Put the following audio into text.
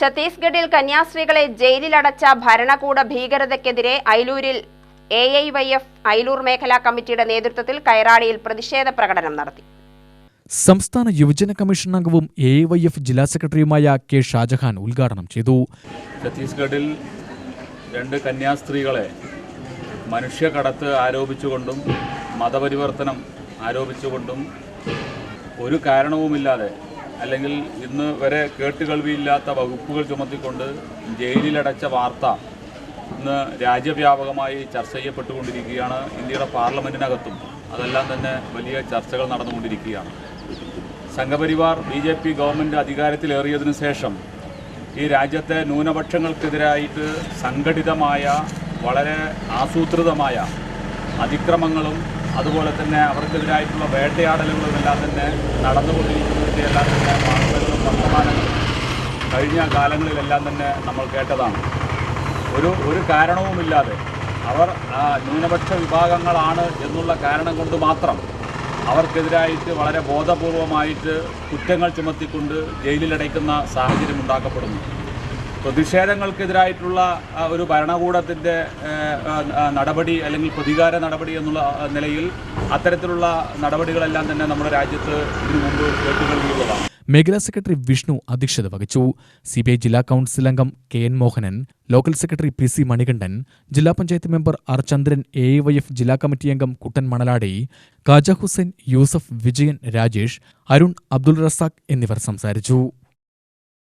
ഛത്തീസ്ഗഡിൽ കന്യാസ്ത്രീകളെ ജയിലിലടച്ച ഭരണകൂട ഭീകരതയ്ക്കെതിരെ ഐലൂരിൽ A I Y F Ailur മേഖലാ കമ്മിറ്റിയുടെ നേതൃത്വത്തിൽ കൈറാടിയിൽ പ്രതിഷേധ പ്രകടനം നടത്തി. സംസ്ഥാന യുവജന കമ്മീഷൻ അംഗവും എ വൈ എഫ് ജില്ലാ സെക്രട്ടറിയുമായ കെ ഷാജഹാൻ ഉദ്ഘാടനം ചെയ്തു. ഛത്തീസ്ഗഡിൽ രണ്ട് കന്യാസ്ത്രീകളെ മനുഷ്യകടത്ത് ആരോപിച്ചുകൊണ്ടും മതപരിവർത്തനം ആരോപിച്ചുകൊണ്ടും ഒരു കാരണവുമില്ലാതെ അല്ലെങ്കിൽ ഇന്ന് വരെ കേട്ടുകേൾവിയില്ലാത്ത വകുപ്പുകൾ ചുമത്തിക്കൊണ്ട് ജയിലിലടച്ച വാർത്ത ഇന്ന് രാജ്യവ്യാപകമായി ചർച്ച ചെയ്യപ്പെട്ടുകൊണ്ടിരിക്കുകയാണ് ഇന്ത്യയുടെ പാർലമെന്റിനകത്തും അതെല്ലാം തന്നെ വലിയ ചർച്ചകൾ നടന്നുകൊണ്ടിരിക്കുകയാണ്. Sangh Parivar B J P government അധികാരത്തിലേറിയതിനു ശേഷം ഈ രാജ്യത്തെ ന്യൂനപക്ഷങ്ങൾക്കെതിരായിട്ട് സംഘടിതമായ വളരെ ആസൂത്രിതമായ അതിക്രമങ്ങളും അതുപോലെ തന്നെ അവർക്കെതിരായിട്ടുള്ള വേട്ടയാടലുകളുമെല്ലാം തന്നെ നടന്നുകൊണ്ടിരിക്കുന്നതിന്റെ എല്ലാം തന്നെ വാർത്തകളും വർത്തമാനങ്ങളും കഴിഞ്ഞ കാലങ്ങളിലെല്ലാം തന്നെ നമ്മൾ കേട്ടതാണ്. ഒരു ഒരു കാരണവുമില്ലാതെ അവർ ന്യൂനപക്ഷ വിഭാഗങ്ങളാണ് എന്നുള്ള കാരണം കൊണ്ട് മാത്രം അവർക്കെതിരായിട്ട് വളരെ ബോധപൂർവമായിട്ട് കുറ്റങ്ങൾ ചുമത്തിക്കൊണ്ട് ജയിലിലടയ്ക്കുന്ന സാഹചര്യം ഉണ്ടാക്കപ്പെടുന്നു. പ്രതിഷേധങ്ങൾക്കെതിരായിട്ടുള്ള ഒരു ഭരണകൂടത്തിന്റെ നടപടി അല്ലെങ്കിൽ പ്രതികാര നടപടി എന്നുള്ള നിലയിൽ അത്തരത്തിലുള്ള നടപടികളെല്ലാം തന്നെ നമ്മുടെ രാജ്യത്ത് ഇതിനു മുമ്പ് കേട്ടുകേൾവിയുള്ളതാണ് മേഖലാ സെക്രട്ടറി വിഷ്ണു അധ്യക്ഷത വഹിച്ചു. സി ബി ഐ ജില്ലാ കൌൺസിൽ അംഗം K N Mohanan local secretary P C Manikandan ജില്ലാ panchayat member R Chandran A Y F ജില്ലാ കമ്മിറ്റി അംഗം കുട്ടൻ മണലാടി കാജ ഹുസൈൻ യൂസഫ് വിജയൻ രാജേഷ് അരുൺ അബ്ദുൾ റസാഖ് എന്നിവർ സംസാരിച്ചു.